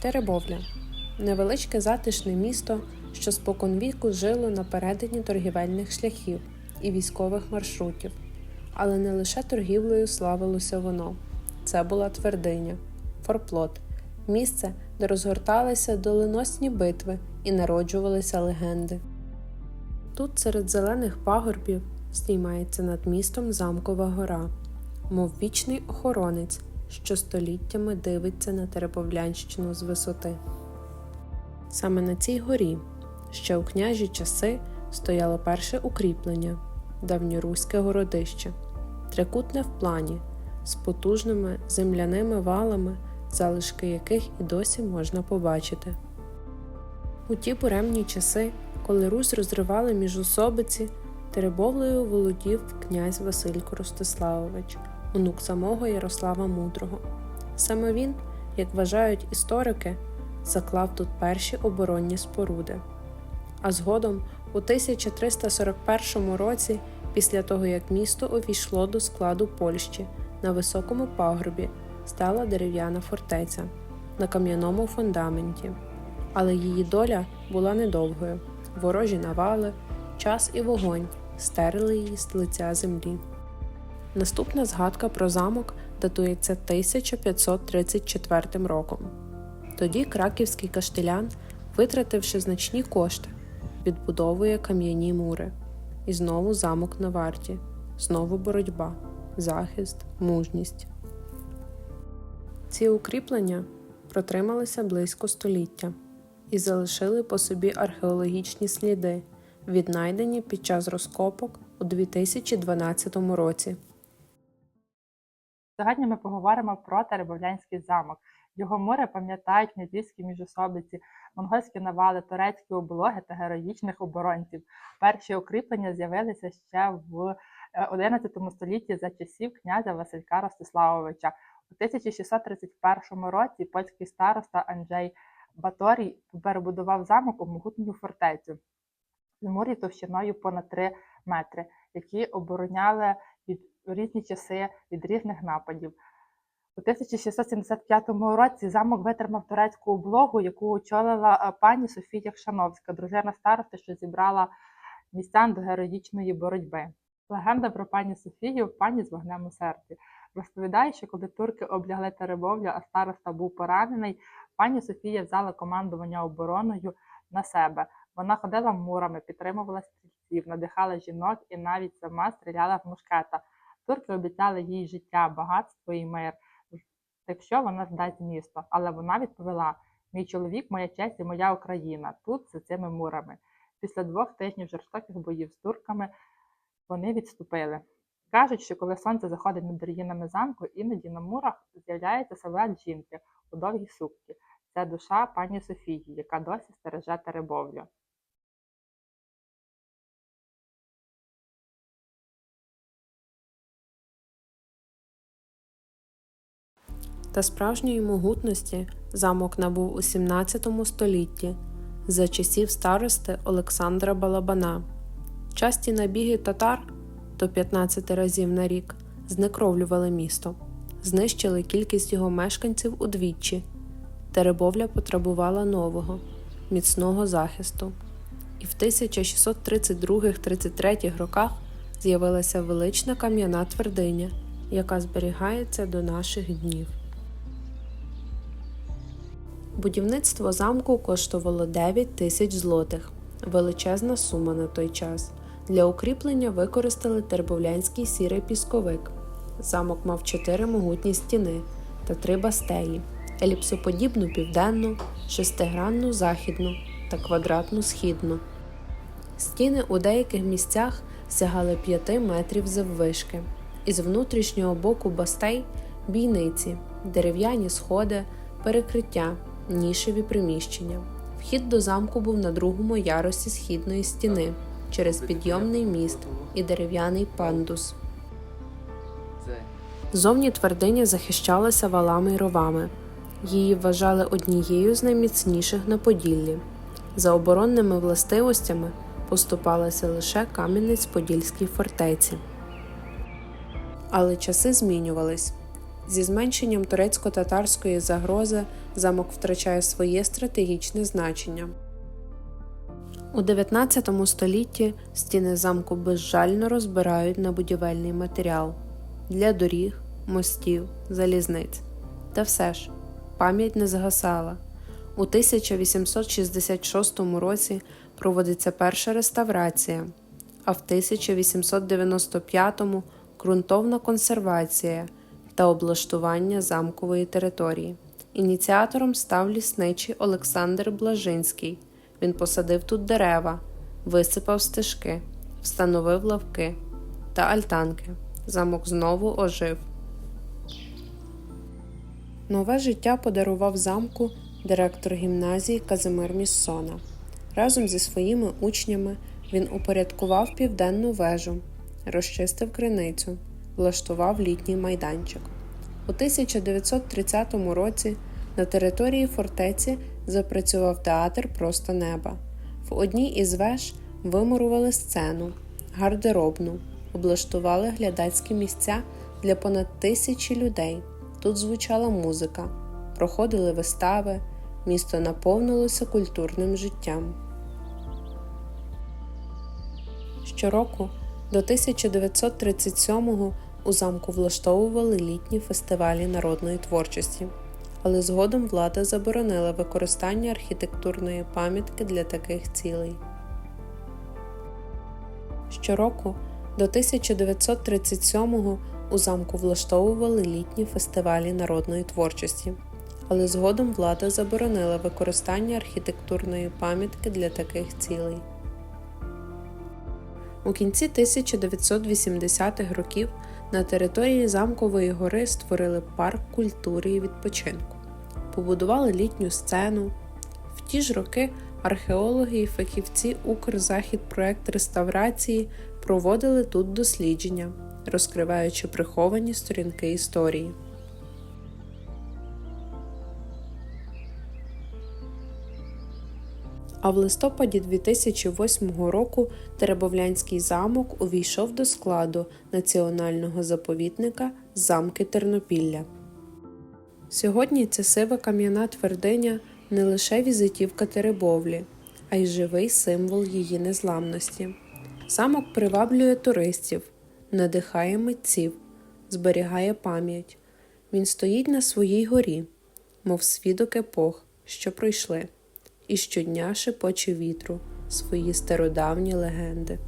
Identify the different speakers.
Speaker 1: Теребовля невеличке затишне місто, що споконвіку жило на перетині торгівельних шляхів і військових маршрутів. Але не лише торгівлею славилося воно. Це була твердиня, форплот, місце, де розгорталися доленосні битви і народжувалися легенди. Тут серед зелених пагорбів здіймається над містом замкова гора, мов вічний охоронець, що століттями дивиться на Теребовлянщину з висоти. Саме на цій горі ще у княжі часи стояло перше укріплення давньоруське городище, трикутне в плані, з потужними земляними валами, залишки яких і досі можна побачити. У ті буремні часи, коли Русь розривали міжособиці, Теребовлею володів князь Василько Ростиславович, онук самого Ярослава Мудрого. Саме він, як вважають історики, заклав тут перші оборонні споруди. А згодом, у 1341 році, після того як місто увійшло до складу Польщі, на високому пагорбі стала дерев'яна фортеця на кам'яному фундаменті. Але її доля була недовгою. Ворожі навали, час і вогонь стерли її з лиця землі. Наступна згадка про замок датується 1534 роком. Тоді краківський каштелян, витративши значні кошти, відбудовує кам'яні мури. І знову замок на варті, знову боротьба, захист, мужність. Ці укріплення протрималися близько століття і залишили по собі археологічні сліди, віднайдені під час розкопок у 2012 році.
Speaker 2: Сьогодні ми поговоримо про Теребовлянський замок. Його море пам'ятають князівські міжособиці, монгольські навали, турецькі облоги та героїчних оборонців. Перші укріплення з'явилися ще в е, 11 столітті за часів князя Василька Ростиславовича. У 1631 році польський староста Анджей Баторій перебудував замок у могутню фортецю з мурі товщиною понад 3 метри, які обороняли від у різні часи від різних нападів. У 1675 році замок витримав турецьку облогу, яку очолила е, пані Софія Кшановська, дружина старости, що зібрала містян до героїчної боротьби. Легенда про пані Софію пані з вогнем у серці. Розповідає, що коли турки облягли Теребовлю, а староста був поранений, пані Софія взяла командування обороною на себе. Вона ходила мурами, підтримувала стрільців, надихала жінок і навіть сама стріляла в мушкета. Турки обіцяли їй життя, багатство і мир, якщо вона здасть місто. Але вона відповіла: мій чоловік, моя честь і моя Україна тут за цими мурами. Після двох тижнів жорстоких боїв з турками вони відступили. Кажуть, що коли сонце заходить над руїнами замку, іноді на мурах з'являється силует жінки у довгій сукні. Це душа пані Софії, яка досі стереже Теребовлю.
Speaker 1: Та справжньої могутності замок набув у 17 столітті за часів старости Олександра Балабана. Часті набіги татар до 15 разів на рік знекровлювали місто, знищили кількість його мешканців удвічі. Теребовля потребувала нового, міцного захисту. І в 1632-33 роках з'явилася велична кам'яна твердиня, яка зберігається до наших днів. Будівництво замку коштувало 9 тисяч злотих величезна сума на той час. Для укріплення використали тербовлянський сірий пісковик. Замок мав чотири могутні стіни та три бастеї: еліпсоподібну південну, шестигранну західну та квадратну східну. Стіни у деяких місцях сягали 5 метрів заввишки. Із внутрішнього боку бастей бійниці, дерев'яні сходи, перекриття, нішеві приміщення. Вхід до замку був на другому ярусі східної стіни через підйомний міст і дерев'яний пандус. Зовні твердиня захищалася валами й ровами. Її вважали однією з найміцніших на Поділлі. За оборонними властивостями поступалася лише Кам'янець-Подільській фортеці. Але часи змінювались. Зі зменшенням турецько-татарської загрози замок втрачає своє стратегічне значення. У 19 столітті стіни замку безжально розбирають на будівельний матеріал для доріг, мостів, залізниць. Та все ж, пам'ять не згасала. У 1866 році проводиться перша реставрація, а в 1895 ґрунтовна консервація та облаштування замкової території. Ініціатором став лісничий Олександр Блажинський. Він посадив тут дерева, висипав стежки, встановив лавки та альтанки. Замок знову ожив. Нове життя подарував замку директор гімназії Казимир Міссона. Разом зі своїми учнями він упорядкував південну вежу, розчистив криницю, влаштував літній майданчик. У 1930 році на території фортеці запрацював театр Просто неба. В одній із веж вимурували сцену, гардеробну, облаштували глядацькі місця для понад тисячі людей. Тут звучала музика, проходили вистави, місто наповнилося культурним життям. Щороку до 1937-го у замку влаштовували літні фестивалі народної творчості, але згодом влада заборонила використання архітектурної пам'ятки для таких цілей. Щороку до 1937-го у замку влаштовували літні фестивалі народної творчості, але згодом влада заборонила використання архітектурної пам'ятки для таких цілей. У кінці 1980-х років на території Замкової гори створили парк культури і відпочинку, побудували літню сцену. В ті ж роки археологи і фахівці Укрзахідпроект реставрації проводили тут дослідження, розкриваючи приховані сторінки історії. А в листопаді 2008 року Теребовлянський замок увійшов до складу національного заповідника Замки Тернопілля. Сьогодні ця сива кам'яна твердиня не лише візитівка Теребовлі, а й живий символ її незламності. Замок приваблює туристів, надихає митців, зберігає пам'ять. Він стоїть на своїй горі, мов свідок епох, що пройшли і щодня шепоче вітру свої стародавні легенди.